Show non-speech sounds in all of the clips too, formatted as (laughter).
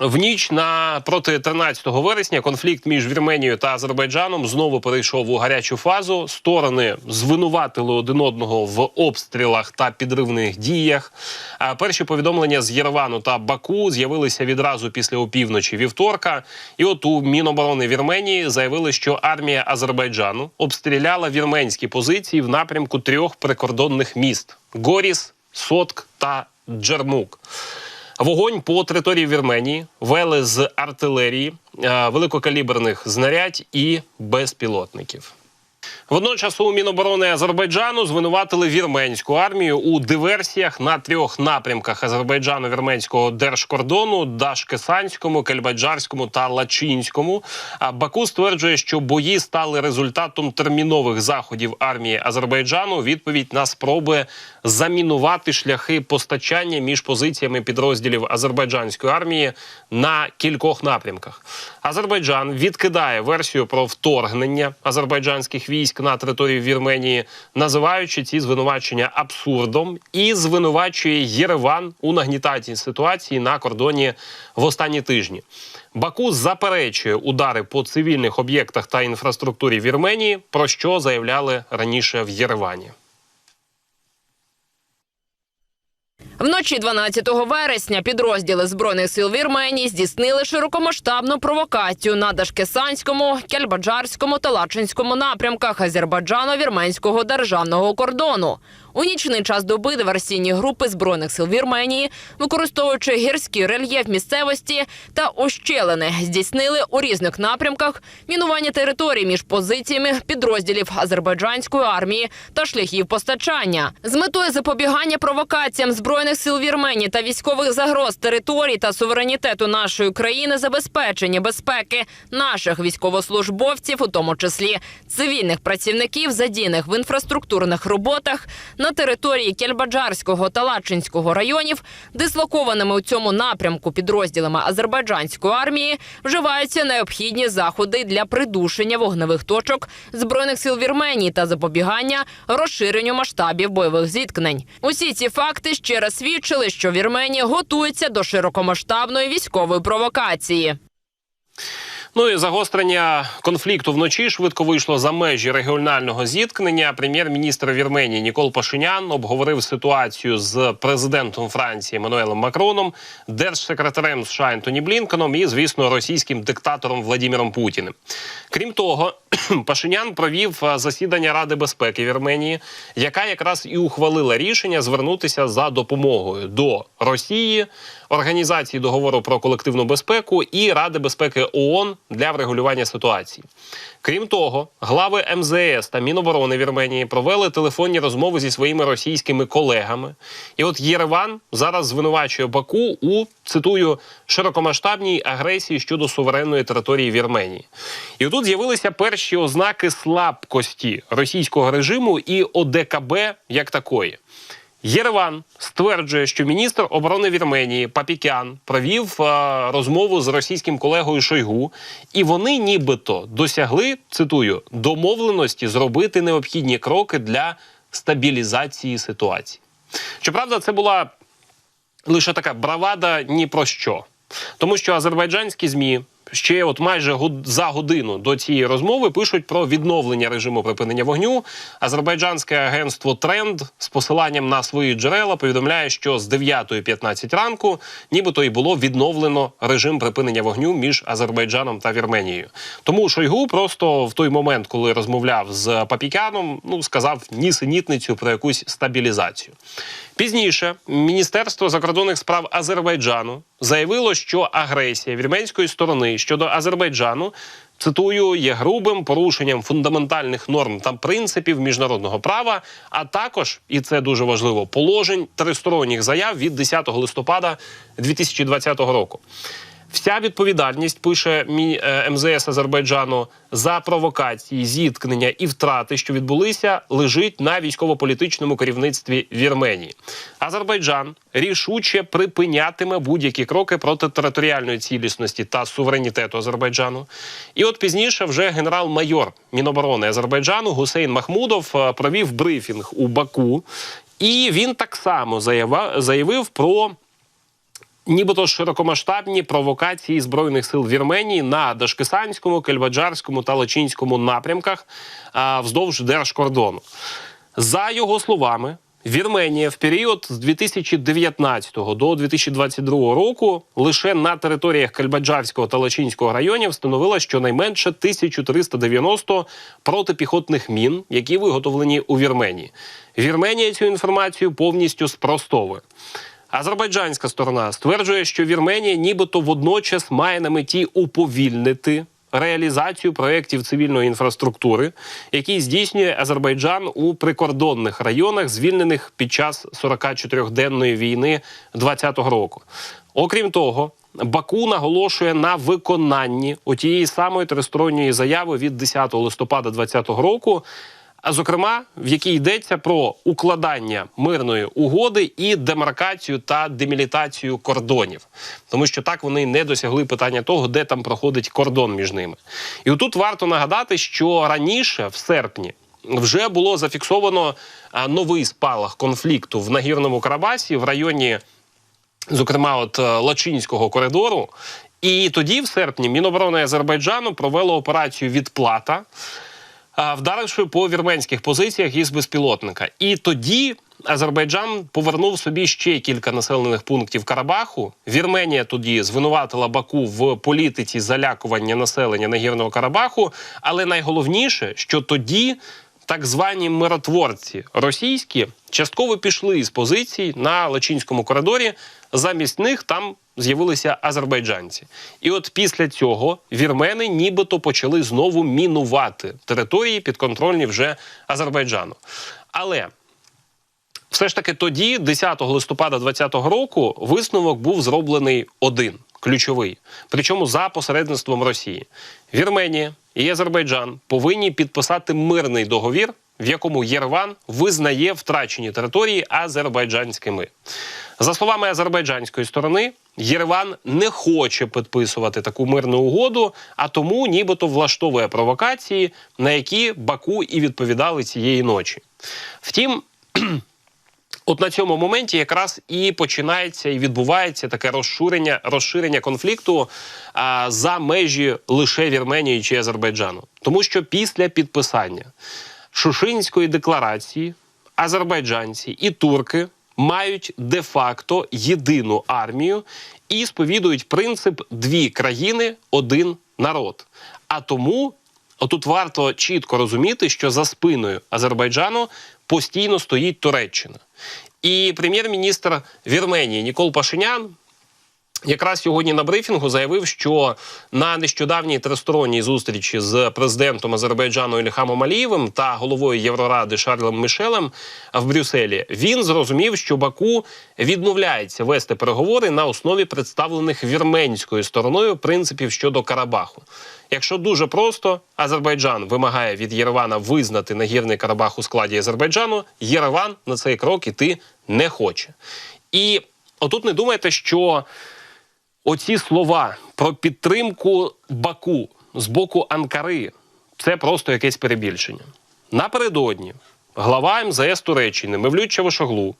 В ніч на проти 13 вересня конфлікт між Вірменією та Азербайджаном знову перейшов у гарячу фазу. Сторони звинуватили один одного в обстрілах та підривних діях. Перші повідомлення з Єревану та Баку з'явилися відразу після опівночі вівторка. І от у Міноборони Вірменії заявили, що армія Азербайджану обстріляла вірменські позиції в напрямку трьох прикордонних міст: Горіс, Сотк та Джермук. Вогонь по території Вірменії вели з артилерії, е, великокаліберних знарядь і безпілотників. Водночас у Міноборони Азербайджану звинуватили вірменську армію у диверсіях на трьох напрямках Азербайджану-вірменського держкордону Дашкесанському, Кельбаджарському та Лачинському. А Баку стверджує, що бої стали результатом термінових заходів армії Азербайджану. Відповідь на спроби замінувати шляхи постачання між позиціями підрозділів азербайджанської армії на кількох напрямках. Азербайджан відкидає версію про вторгнення азербайджанських військ на територію Вірменії, називаючи ці звинувачення абсурдом, і звинувачує Єреван у нагнітації ситуації на кордоні в останні тижні. Баку заперечує удари по цивільних об'єктах та інфраструктурі Вірменії, про що заявляли раніше в Єревані. Вночі 12 вересня підрозділи збройних сил Вірменії здійснили широкомасштабну провокацію на Дашкесанському, Кельбаджарському та Лачинському напрямках Азербайджано-вірменського державного кордону. У нічний час доби диверсійні групи збройних сил Вірменії, використовуючи гірський рельєф місцевості та ущелини, здійснили у різних напрямках мінування територій між позиціями підрозділів азербайджанської армії та шляхів постачання. З метою запобігання провокаціям збройних сил Вірменії та військових загроз територій та суверенітету нашої країни забезпечення безпеки наших військовослужбовців, у тому числі цивільних працівників, задіяних в інфраструктурних роботах на території Кельбаджарського та Лачинського районів, дислокованими у цьому напрямку підрозділами азербайджанської армії, вживаються необхідні заходи для придушення вогневих точок збройних сил Вірменії та запобігання розширенню масштабів бойових зіткнень. Усі ці факти ще раз свідчили, що Вірменія готується до широкомасштабної військової провокації. Ну і загострення конфлікту вночі швидко вийшло за межі регіонального зіткнення. Прем'єр-міністр Вірменії Нікол Пашинян обговорив ситуацію з президентом Франції Еммануелем Макроном, держсекретарем США Ентоні Блінкеном і, звісно, російським диктатором Владіміром Путіним. Крім того, (clears throat) Пашинян провів е, засідання Ради безпеки Вірменії, яка якраз і ухвалила рішення звернутися за допомогою до Росії, організації договору про колективну безпеку і Ради безпеки ООН для врегулювання ситуації. Крім того, глави МЗС та Міноборони Вірменії провели телефонні розмови зі своїми російськими колегами. І от Єреван зараз звинувачує Баку у цитую широкомасштабній агресії щодо суверенної території Вірменії. І тут з'явилися перші ознаки слабкості російського режиму і ОДКБ як такої. Єреван стверджує, що міністр оборони Вірменії Папікян провів е, розмову з російським колегою Шойгу, і вони нібито досягли цитую домовленості зробити необхідні кроки для стабілізації ситуації. Щоправда, це була лише така бравада ні про що, тому що азербайджанські змі. Ще от майже за годину до цієї розмови пишуть про відновлення режиму припинення вогню. Азербайджанське агентство Тренд з посиланням на свої джерела повідомляє, що з 9.15 ранку, нібито і було відновлено режим припинення вогню між Азербайджаном та Вірменією. Тому Шойгу просто в той момент, коли розмовляв з Папікяном, ну сказав нісенітницю про якусь стабілізацію. Пізніше Міністерство закордонних справ Азербайджану заявило, що агресія вірменської сторони щодо Азербайджану. Цитую, є грубим порушенням фундаментальних норм та принципів міжнародного права, а також і це дуже важливо положень тристоронніх заяв від 10 листопада 2020 року. Вся відповідальність пише Мі- е, МЗС Азербайджану за провокації, зіткнення і втрати, що відбулися, лежить на військово-політичному керівництві Вірменії. Азербайджан рішуче припинятиме будь-які кроки проти територіальної цілісності та суверенітету Азербайджану. І от пізніше вже генерал-майор Міноборони Азербайджану Гусейн Махмудов е, провів брифінг у Баку, і він так само заявив про Нібито широкомасштабні провокації збройних сил Вірменії на Дашкисанському, Кельбаджарському та Лачинському напрямках а, вздовж держкордону. За його словами, Вірменія в період з 2019 до 2022 року лише на територіях Кельбаджарського та Лачинського районів встановила щонайменше 1390 протипіхотних мін, які виготовлені у Вірменії. Вірменія цю інформацію повністю спростовує. Азербайджанська сторона стверджує, що Вірменія нібито водночас має на меті уповільнити реалізацію проєктів цивільної інфраструктури, які здійснює Азербайджан у прикордонних районах, звільнених під час 44-денної війни 2020 року. Окрім того, Баку наголошує на виконанні у тієї самої тристоронньої заяви від 10 листопада 2020 року, а зокрема, в якій йдеться про укладання мирної угоди і демаркацію та демілітацію кордонів, тому що так вони не досягли питання того, де там проходить кордон між ними. І отут варто нагадати, що раніше, в серпні, вже було зафіксовано новий спалах конфлікту в нагірному Карабасі в районі зокрема, от е, Лачинського коридору. І тоді, в серпні, Міноборони Азербайджану провело операцію відплата, вдаривши по вірменських позиціях із безпілотника. І тоді Азербайджан повернув собі ще кілька населених пунктів Карабаху. Вірменія тоді звинуватила Баку в політиці залякування населення Нагірного Карабаху. Але найголовніше, що тоді так звані миротворці російські частково пішли з позицій на Лачинському коридорі. Замість них там з'явилися азербайджанці. І от після цього вірмени нібито почали знову мінувати території підконтрольні вже Азербайджану. Але все ж таки тоді, 10 листопада 2020 року, висновок був зроблений один ключовий, причому за посередництвом Росії. Вірменія і Азербайджан повинні підписати мирний договір, в якому Єреван визнає втрачені території азербайджанськими. За словами азербайджанської сторони, Єреван не хоче підписувати таку мирну угоду, а тому нібито влаштовує провокації, на які Баку і відповідали цієї ночі. Втім, (clears throat) От на цьому моменті якраз і починається і відбувається таке розширення, розширення конфлікту а, за межі лише Вірменії чи Азербайджану. Тому що після підписання Шушинської декларації азербайджанці і турки мають де-факто єдину армію і сповідують принцип дві країни, один народ. А тому Отут варто чітко розуміти, що за спиною Азербайджану постійно стоїть Туреччина. І прем'єр-міністр Вірменії Нікол Пашинян якраз сьогодні на брифінгу заявив, що на нещодавній тристоронній зустрічі з президентом Азербайджану Ільхамом Алієвим та головою Євроради Шарлем Мішелем в Брюсселі він зрозумів, що Баку відмовляється вести переговори на основі представлених вірменською стороною принципів щодо Карабаху. Якщо дуже просто, Азербайджан вимагає від Єревана визнати нагірний Карабах у складі Азербайджану, Єреван на цей крок іти не хоче. І отут не думайте, що оці слова про підтримку Баку з боку Анкари це просто якесь перебільшення. Напередодні глава МЗС Туреччини Мевлют Чавушоглу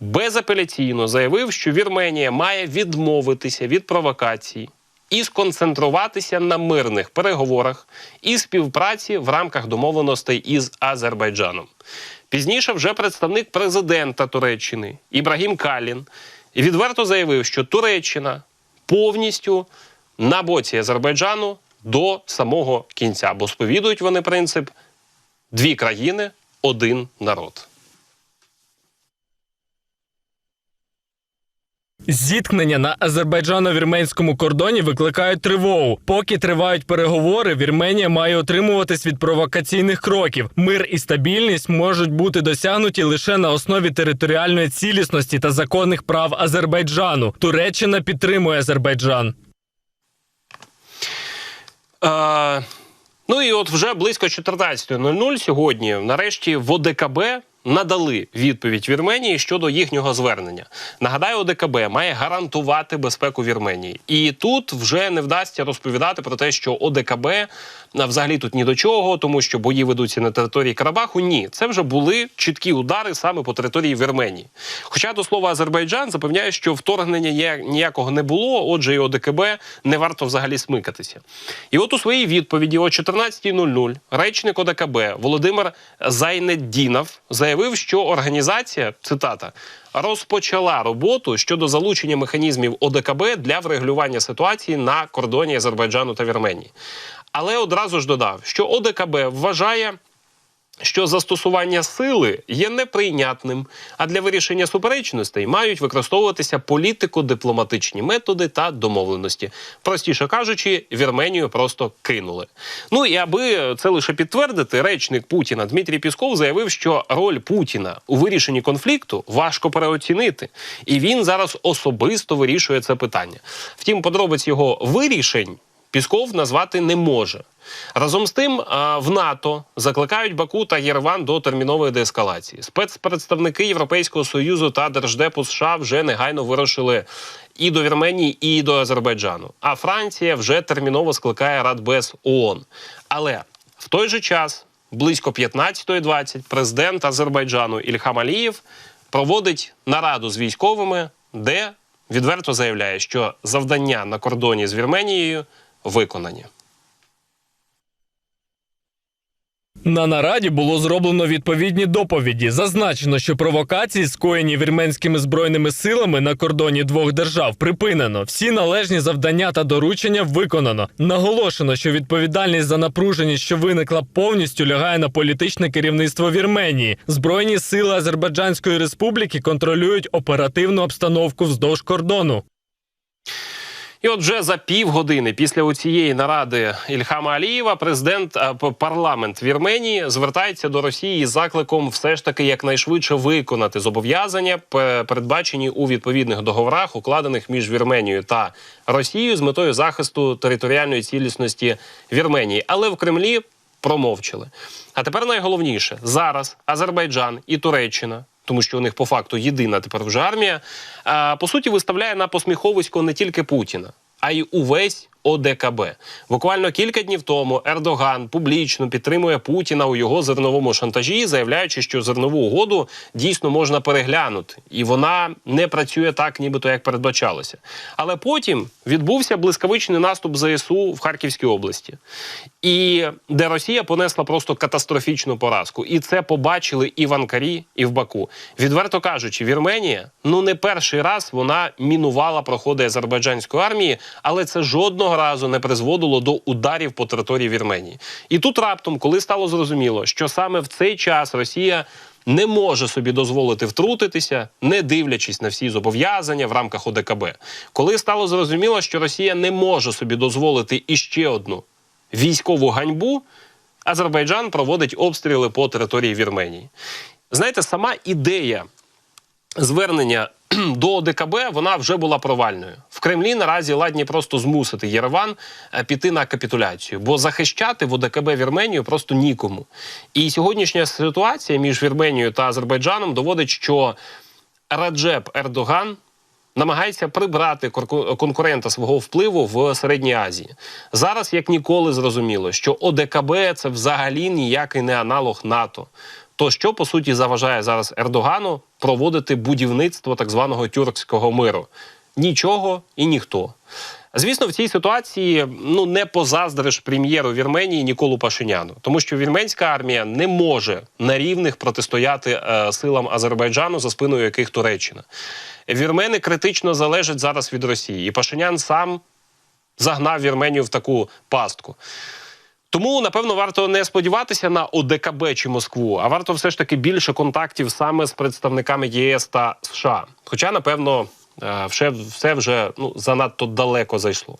безапеляційно заявив, що Вірменія має відмовитися від провокацій і сконцентруватися на мирних переговорах і співпраці в рамках домовленостей із Азербайджаном. Пізніше вже представник президента Туреччини Ібрагім Калін відверто заявив, що Туреччина повністю на боці Азербайджану до самого кінця, бо сповідують вони принцип дві країни, один народ. Зіткнення на азербайджано-вірменському кордоні викликають тривогу. Поки тривають переговори, Вірменія має отримуватись від провокаційних кроків. Мир і стабільність можуть бути досягнуті лише на основі територіальної цілісності та законних прав Азербайджану. Туреччина підтримує Азербайджан. Е, ну і от вже близько 14.00 сьогодні, нарешті, в ОДКБ надали відповідь Вірменії щодо їхнього звернення. Нагадаю, ОДКБ має гарантувати безпеку Вірменії, і тут вже не вдасться розповідати про те, що ОДКБ взагалі тут ні до чого, тому що бої ведуться на території Карабаху. Ні, це вже були чіткі удари саме по території Вірменії. Хоча до слова, Азербайджан запевняє, що вторгнення ніякого не було. Отже, і ОДКБ не варто взагалі смикатися. І от у своїй відповіді о 14.00 речник ОДКБ Володимир Зайнеддінов заявив, що організація цитата розпочала роботу щодо залучення механізмів ОДКБ для врегулювання ситуації на кордоні Азербайджану та Вірменії. Але одразу ж додав, що ОДКБ вважає що застосування сили є неприйнятним, а для вирішення суперечностей мають використовуватися політико-дипломатичні методи та домовленості. Простіше кажучи, Вірменію просто кинули. Ну і аби це лише підтвердити, речник Путіна Дмитрій Пісков заявив, що роль Путіна у вирішенні конфлікту важко переоцінити, і він зараз особисто вирішує це питання. Втім, подробиць його вирішень Пісков назвати не може. Разом з тим, в НАТО закликають Баку та Єреван до термінової деескалації. Спецпредставники Європейського союзу та Держдепу США вже негайно вирушили і до Вірменії, і до Азербайджану. А Франція вже терміново скликає Радбез ООН. Але в той же час, близько 15.20, президент Азербайджану Ільхам Алієв проводить нараду з військовими, де відверто заявляє, що завдання на кордоні з Вірменією виконані. На нараді було зроблено відповідні доповіді. Зазначено, що провокації, скоєні вірменськими збройними силами на кордоні двох держав, припинено. Всі належні завдання та доручення виконано. Наголошено, що відповідальність за напруженість, що виникла, повністю лягає на політичне керівництво Вірменії. Збройні сили Азербайджанської республіки контролюють оперативну обстановку вздовж кордону. І от вже за півгодини після цієї наради Ільхама Алієва президент а, парламент Вірменії звертається до Росії з закликом все ж таки якнайшвидше виконати зобов'язання, передбачені у відповідних договорах, укладених між Вірменією та Росією з метою захисту територіальної цілісності Вірменії. Але в Кремлі промовчали. А тепер найголовніше зараз Азербайджан і Туреччина. Тому що у них по факту єдина тепер вже армія, по суті виставляє на посміховисько не тільки Путіна, а й увесь ОДКБ. Буквально кілька днів тому Ердоган публічно підтримує Путіна у його зерновому шантажі, заявляючи, що зернову угоду дійсно можна переглянути, і вона не працює так, нібито як передбачалося. Але потім відбувся блискавичний наступ ЗСУ в Харківській області, і де Росія понесла просто катастрофічну поразку. І це побачили і в Анкарі, і в Баку. Відверто кажучи, Вірменія ну не перший раз вона мінувала проходи азербайджанської армії, але це жодного разу не призводило до ударів по території Вірменії. І тут раптом, коли стало зрозуміло, що саме в цей час Росія. Не може собі дозволити втрутитися, не дивлячись на всі зобов'язання в рамках ОДКБ. Коли стало зрозуміло, що Росія не може собі дозволити іще одну військову ганьбу, Азербайджан проводить обстріли по території Вірменії. Знаєте, сама ідея звернення (clears throat) до ОДКБ вона вже була провальною. В Кремлі наразі ладні просто змусити Єреван е, піти на капітуляцію, бо захищати в ОДКБ Вірменію просто нікому. І сьогоднішня ситуація між Вірменією та Азербайджаном доводить, що Раджеп Ердоган намагається прибрати конкурента свого впливу в Середній Азії. Зараз як ніколи зрозуміло, що ОДКБ це взагалі ніякий не аналог НАТО. То що по суті заважає зараз Ердогану проводити будівництво так званого тюркського миру? Нічого і ніхто. Звісно, в цій ситуації ну не позаздриш прем'єру Вірменії Ніколу Пашиняну, тому що вірменська армія не може на рівних протистояти е, силам Азербайджану, за спиною яких Туреччина. Вірмени критично залежать зараз від Росії, і Пашинян сам загнав Вірменію в таку пастку. Тому напевно варто не сподіватися на ОДКБ чи Москву, а варто все ж таки більше контактів саме з представниками ЄС та США. Хоча, напевно, е, все, все вже ну занадто далеко зайшло.